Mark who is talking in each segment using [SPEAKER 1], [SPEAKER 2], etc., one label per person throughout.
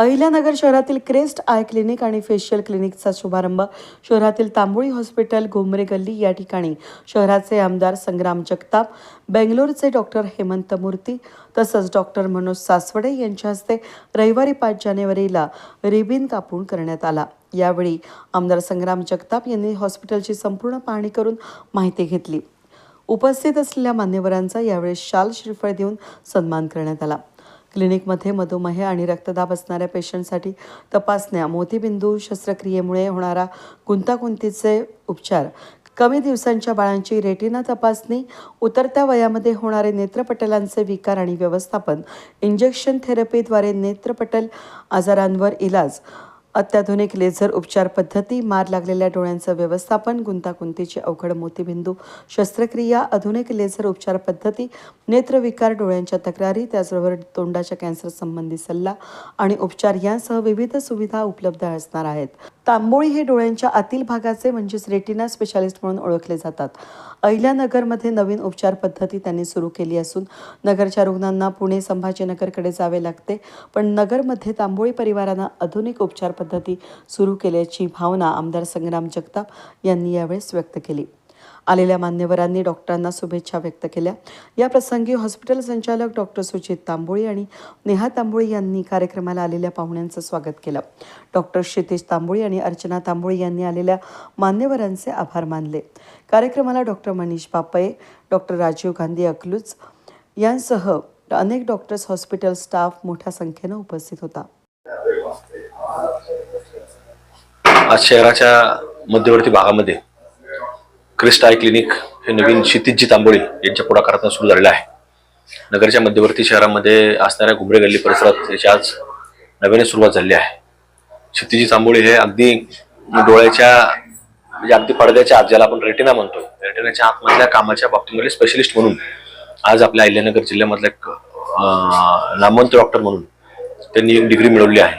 [SPEAKER 1] अहिल्यानगर शहरातील crest eye clinic आणि facial क्लिनिकचा शुभारंभ. शहरातील तांबोळी हॉस्पिटल घोमरे गल्ली या ठिकाणी शहराचे आमदार संग्राम जगताप बेंगलोरचे डॉक्टर हेमंत मूर्ती तसंच डॉक्टर मनोज सासवडे यांच्या हस्ते रविवारी पाच जानेवारीला रिबिन कापून करण्यात आला. यावेळी आमदार संग्राम जगताप यांनी हॉस्पिटलची संपूर्ण पाहणी करून माहिती घेतली. उपस्थित असलेल्या मान्यवरांचा यावेळी शाल श्रीफळ देऊन सन्मान करण्यात आला. क्लिनिकमध्ये मधुमेह आणि रक्तदाब असणाऱ्या पेशंटसाठी तपासण्या मोतीबिंदू शस्त्रक्रियेमुळे होणारा गुंतागुंतीचे उपचार. कमी दिवसांच्या बाळांची रेटिना तपासणी उतरत्या वयामध्ये होणारे नेत्रपटलांचे विकार आणि व्यवस्थापन इंजेक्शन थेरपीद्वारे नेत्रपटल आजारांवर इलाज अत्याधुनिक लेझर उपचार पद्धती मार लागलेल्या डोळ्यांचं व्यवस्थापन गुंतागुंतीचे अवघड मोतीबिंदू शस्त्रक्रिया आधुनिक लेझर उपचार पद्धती नेत्रविकार डोळ्यांच्या तक्रारी त्याचबरोबर तोंडाच्या कॅन्सर संबंधी सल्ला आणि उपचार यांसह विविध सुविधा उपलब्ध असणार आहेत. तांबोळी हे डोळ्यांच्या आतील भागाचे म्हणजेच रेटिना स्पेशालिस्ट म्हणून ओळखले जातात. अहिल्यानगरमध्ये नवीन उपचार पद्धती त्यांनी सुरू केली असून नगरच्या रुग्णांना पुणे संभाजीनगरकडे जावे लागते. पण नगरमध्ये तांबोळी परिवारानं आधुनिक उपचार पद्धती सुरू केल्याची भावना आमदार संग्राम जगताप यांनी यावेळेस व्यक्त केली. आलेल्या मान्यवरांनी डॉक्टरांना शुभेच्छा व्यक्त केल्या. या प्रसंगी हॉस्पिटल संचालक डॉक्टर सुचित तांबोळी आणि नेहा तांबोळी यांनी कार्यक्रमाला आलेल्या पाहुण्यांचं स्वागत केलं. डॉक्टर क्षितेश तांबोळी आणि अर्चना तांबोळी यांनी आलेल्या मान्यवरांचे आभार मानले. कार्यक्रमाला डॉक्टर मनीष बापये डॉक्टर राजीव गांधी अकलूज यांसह अनेक डॉक्टर्स हॉस्पिटल स्टाफ मोठ्या संख्येनं उपस्थित होता.
[SPEAKER 2] आज शहराच्या मध्यवर्ती भागामध्ये क्रिस्ट आय क्लिनिक हे नवीन क्षितिजी तांबोळी यांच्या पुढाकारातून सुरू झालेलं आहे. नगरच्या मध्यवर्ती शहरामध्ये असणाऱ्या घुमरे गल्ली परिसरात याची आज नव्याने सुरुवात झाली आहे. क्षितिजी तांबोळी हे अगदी डोळ्याच्या म्हणजे अगदी पडद्याच्या आत ज्याला आपण रेटिना म्हणतो रेटिनाच्या आतमधल्या कामाच्या बाबतीमध्ये स्पेशलिस्ट म्हणून आज आपल्या अहिल्यानगर जिल्ह्यामधला एक नामवंत डॉक्टर म्हणून त्यांनी एक डिग्री मिळवली आहे.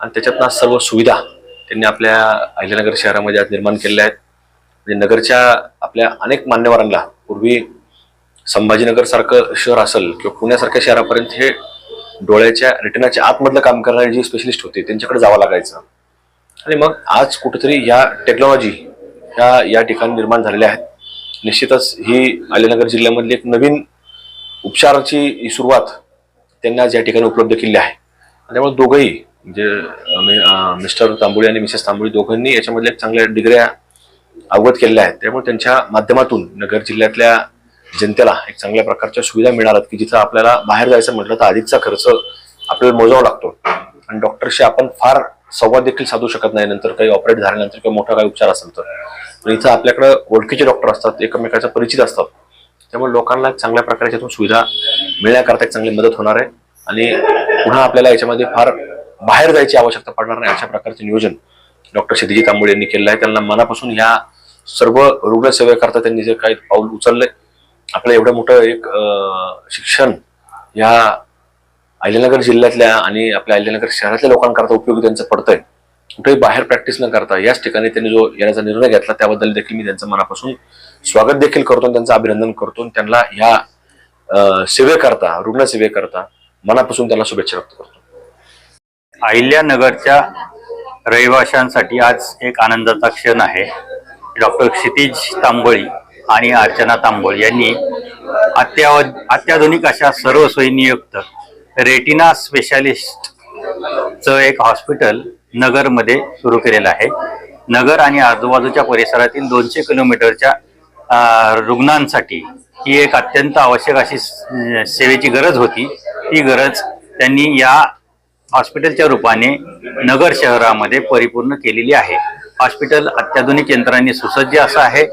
[SPEAKER 2] आणि त्याच्यातनं आज सर्व सुविधा त्यांनी आपल्या अहिल्यानगर शहरामध्ये आज निर्माण केलेल्या आहेत. म्हणजे नगरच्या आपल्या अनेक मान्यवरांना पूर्वी संभाजीनगर सारखं शहर असेल किंवा पुण्यासारख्या शहरापर्यंत हे डोळ्याच्या रिटर्नाच्या आतमधलं काम करणारे जे स्पेशलिस्ट होते त्यांच्याकडे जावं लागायचं. आणि मग आज कुठेतरी या टेक्नॉलॉजी ह्या या ठिकाणी निर्माण झालेल्या आहेत. निश्चितच ही अहिल्यानगर जिल्ह्यामधली एक नवीन उपचाराची सुरुवात त्यांनी आज या ठिकाणी उपलब्ध केली आहे. त्यामुळे दोघंही म्हणजे मिस्टर तांबोळी आणि मिसेस तांबोळी दोघांनी याच्यामधल्या चांगल्या डिग्र्या अवगत केलेल्या आहेत. त्यामुळे त्यांच्या माध्यमातून नगर जिल्ह्यातल्या जनतेला एक चांगल्या प्रकारच्या सुविधा मिळाल्यात की जिथं आपल्याला बाहेर जायचं म्हटलं तर आधीचा खर्च आपल्याला मोजावा लागतो. आणि डॉक्टरशी आपण फार संवाद देखील साधू शकत नाही नंतर काही ऑपरेट झाल्यानंतर किंवा मोठा काही उपचार असेल तर. पण इथं आपल्याकडे ओळखीचे डॉक्टर असतात एकमेकाच्या परिचित असतात. त्यामुळे लोकांना एक चांगल्या प्रकारे याच्यातून सुविधा मिळण्याकरता एक चांगली मदत होणार आहे. आणि पुन्हा आपल्याला याच्यामध्ये फार बाहेर जायची आवश्यकता पडणार नाही अशा प्रकारचे नियोजन डॉक्टर सिद्धजी तांबोळे यांनी केलेलं आहे. त्यांना मनापासून ह्या सर्व रुग्णसेवेकरता त्यांनी जे काही पाऊल उचललंय आपलं एवढं मोठं एक शिक्षण या अहिल्यानगर जिल्ह्यातल्या आणि आपल्या अहिल्यानगर शहरातल्या लोकांकरता उपयोगी त्यांचं पडतंय. कुठेही बाहेर प्रॅक्टिस न करता याच ठिकाणी त्यांनी जो येण्याचा निर्णय घेतला त्याबद्दल देखील मी त्यांचं मनापासून स्वागत देखील करतो त्यांचं अभिनंदन करतो त्यांना या सेवेकरता रुग्णसेवेकरता मनापासून त्यांना शुभेच्छा व्यक्त करतो.
[SPEAKER 3] अहिल्यानगरच्या रहिवाशांसाठी आज एक आनंदाचा क्षण आहे. डॉक्टर क्षितिज तांबोळी आणि अर्चना तांबोळी यांनी अत्याव अत्याधुनिक अशा सर्व सोयीनियुक्त रेटिना स्पेशालिस्टचं एक हॉस्पिटल नगरमध्ये सुरू केलेलं आहे. नगर आणि आजूबाजूच्या परिसरातील दोनशे किलोमीटरच्या रुग्णांसाठी ही एक अत्यंत आवश्यक अशी सेवेची गरज होती. ती गरज त्यांनी या हॉस्पिटलच्या रूपाने नगर शहरामध्ये परिपूर्ण केलेली आहे. हॉस्पिटल अत्याधुनिक यंत्रांनी सुसज्ज असं आहे.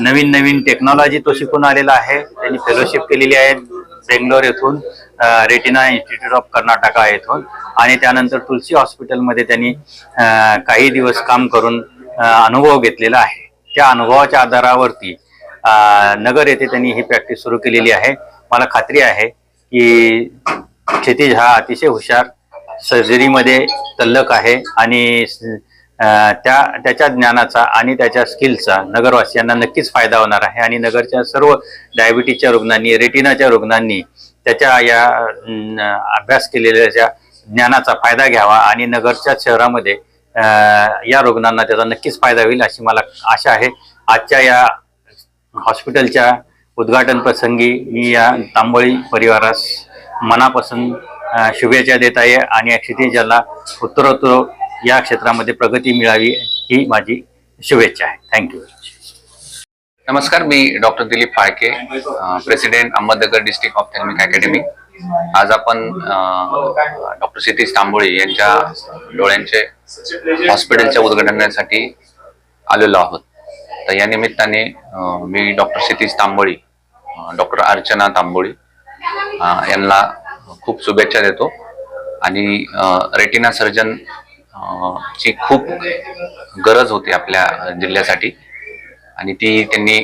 [SPEAKER 3] नवीन नवीन टेक्नॉलॉजी तो शिकून आलेला आहे. त्यांनी फेलोशिप केलेली आहे बेंगलोर येथून रेटिना इन्स्टिट्यूट ऑफ कर्नाटका येथून. आणि त्यानंतर तुलसी हॉस्पिटलमध्ये त्यांनी काही दिवस काम करून अनुभव घेतलेला आहे. त्या अनुभवाच्या आधारावरती नगर येथे त्यांनी ही प्रॅक्टिस सुरू केलेली आहे. मला खात्री आहे की क्षितिज हा अतिशय हुशार सर्जरीमध्ये तल्लक आहे आणि त्या त्याच्या ज्ञानाचा आणि त्याच्या स्किलचा नगरवासियांना नक्कीच फायदा होणार आहे. आणि नगरच्या सर्व डायबिटीजच्या रुग्णांनी रेटिनाच्या रुग्णांनी त्याच्या या अभ्यास केलेल्या ज्ञानाचा फायदा घ्यावा आणि नगरच्या शहरामध्ये या रुग्णांना त्याचा नक्कीच फायदा होईल अशी मला आशा आहे. आजच्या या हॉस्पिटलच्या उद्घाटन प्रसंगी मी या तांबोळी परिवारास मनापासून शुभेच्छा देत आहे. आणि क्षितिजाला उत्तरोत्तर या क्षेत्रामध्ये प्रगती मिळावी ही माझी शुभेच्छा आहे. थँक्यू
[SPEAKER 4] नमस्कार मी doctor Dilip Phalke president Ahmednagar district ophthalmic academy. आज आपण डॉक्टर क्षितिज तांबोळी यांच्या डोळ्यांचे हॉस्पिटलच्या उद्घाटनासाठी आलेलो आहोत. तर या निमित्ताने मी डॉक्टर क्षितिज तांबोळी डॉक्टर अर्चना तांबोळी यांना खूप शुभेच्छा देतो. आणि रेटिना सर्जन ची खूप गरज होती आपल्या जिल्ह्यासाठी. आणि ती त्यांनी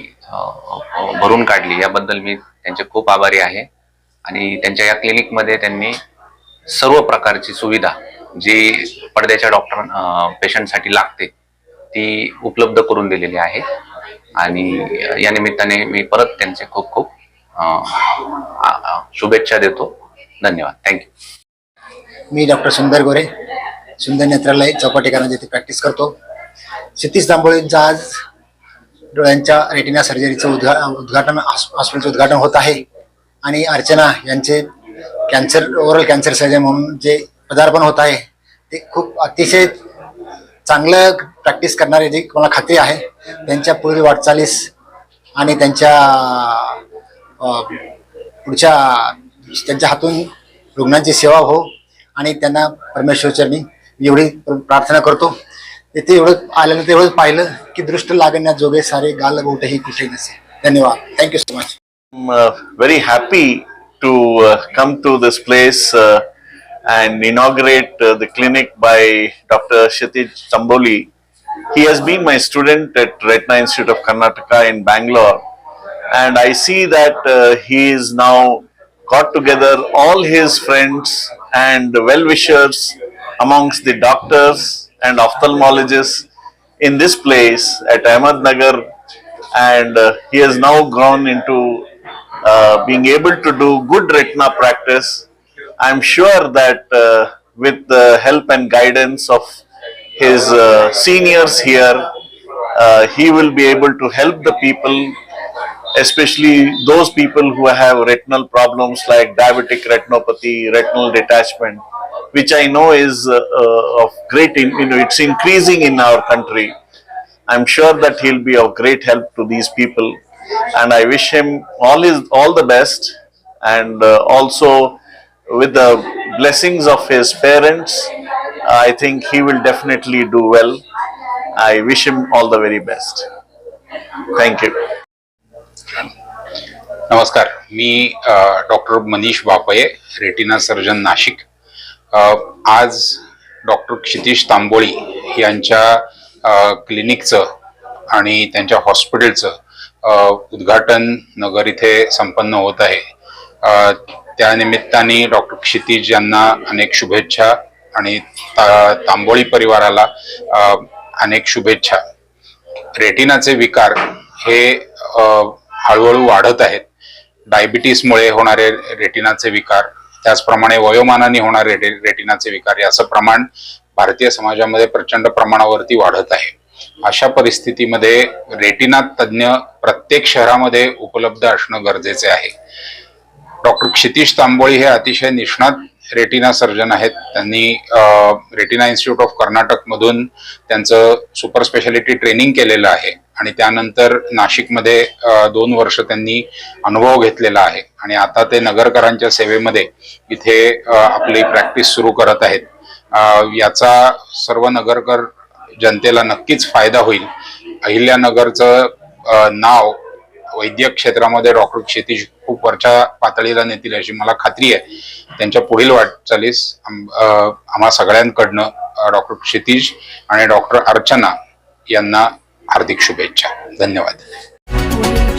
[SPEAKER 4] भरून काढली. याबद्दल मी त्यांचे खूप आभारी आहे. आणि त्यांच्या या क्लिनिकमध्ये त्यांनी सर्व प्रकारची सुविधा जी पडद्याच्या डॉक्टर पेशंटसाठी लागते ती उपलब्ध करून दिलेली आहे. आणि या निमित्ताने मी परत त्यांचे खूप खूप शुभेच्छा देतो. धन्यवाद. थँक्यू
[SPEAKER 5] मी डॉक्टर सुंदर गोरे. सुंदर नेत्रालय चौपाटीकरांना येथे प्रॅक्टिस करतो. क्षितीश दांबोळींचं आज डोळ्यांच्या रेटिना सर्जरीचं उद्घा उद्घाटन हॉस्पिटलचं उद्घाटन होत आहे. आणि अर्चना यांचे कॅन्सर ओरल कॅन्सर सर्जन म्हणून जे पदार्पण होत आहे ते खूप अतिशय चांगलं प्रॅक्टिस करणारे जी मला खात्री आहे त्यांच्या पुढील वाटचालीस आणि त्यांच्या पुढच्या त्यांच्या हातून रुग्णांची सेवा हो आणि त्यांना परमेश्वरचरणी एवढी प्रार्थना करतो इथे एवढं आलेलं ते पाहिलं की दृष्ट लागण्यात जोगे सारे गाल बोटही कुठे नसे धन्यवाद thank you so much
[SPEAKER 6] very happy to come to this place and inaugurate uh, the clinic by Dr. Kshitij Chamboli. He has been my student at Retina Institute of Karnataka in Bangalore, and I see that uh, he is now got together all his friends and well wishers amongst the doctors and ophthalmologists in this place at Ahmednagar and uh, he has now gone into uh, being able to do good retina practice. I'm sure that uh, with the help and guidance of his uh, seniors here, uh, he will be able to help the people, especially those people who have retinal problems like diabetic retinopathy, retinal detachment, which I know is uh, uh, of great, in, you know, it's increasing in our country. I'm sure that he'll be of great help to these people, and I wish him all his all the best, and uh, also with the blessings of his parents, I think he will definitely do well. I wish him all the very best. Thank you.
[SPEAKER 7] नमस्कार. मी doctor Manish Bapaye retina surgeon Nashik. आज doctor Kshitish Tamboli यांच्या क्लिनिकचं आणि त्यांच्या हॉस्पिटलचं उद्घाटन नगर इथे संपन्न होत आहे. त्यानिमित्ताने डॉक्टर क्षितिज यांना अनेक शुभेच्छा आणि ता- तांबोळी परिवाराला अनेक शुभेच्छा. रेटिनाचे विकार हे हळूहळू वाढत आहेत. डायबिटीसमुळे होणारे रेटिनाचे विकार त्याचप्रमाणे वयोमानाने होणारे रेटिनाचे विकार याचं प्रमाण भारतीय समाजामध्ये प्रचंड प्रमाणावरती वाढत आहे. अशा परिस्थितीमध्ये रेटिना तज्ज्ञ प्रत्येक शहरामध्ये उपलब्ध असणं गरजेचे आहे. डॉक्टर क्षितिश तांबोळी हे अतिशय निष्णात रेटिना सर्जन आहेत. त्यांनी रेटिना इन्स्टिट्यूट ऑफ कर्नाटकमधून त्यांचं सुपर स्पेशालिटी ट्रेनिंग केलेलं आहे. आणि त्यानंतर नाशिकमध्ये दोन वर्ष त्यांनी अनुभव घेतलेला आहे. आणि आता ते नगरकरांच्या सेवेमध्ये इथे आपली प्रॅक्टिस सुरू करत आहेत. याचा सर्व नगरकर जनतेला नक्कीच फायदा होईल. अहिल्यानगरचं नाव वैद्यक क्षेत्रामध्ये डॉक्टर क्षितिज खूप वरच्या पातळीला नेतील अशी मला खात्री आहे. त्यांच्या पुढील वाटचालीस आम्हा सगळ्यांकडनं डॉक्टर क्षितिज आणि डॉक्टर अर्चना यांना हार्दिक शुभेच्छा. धन्यवाद.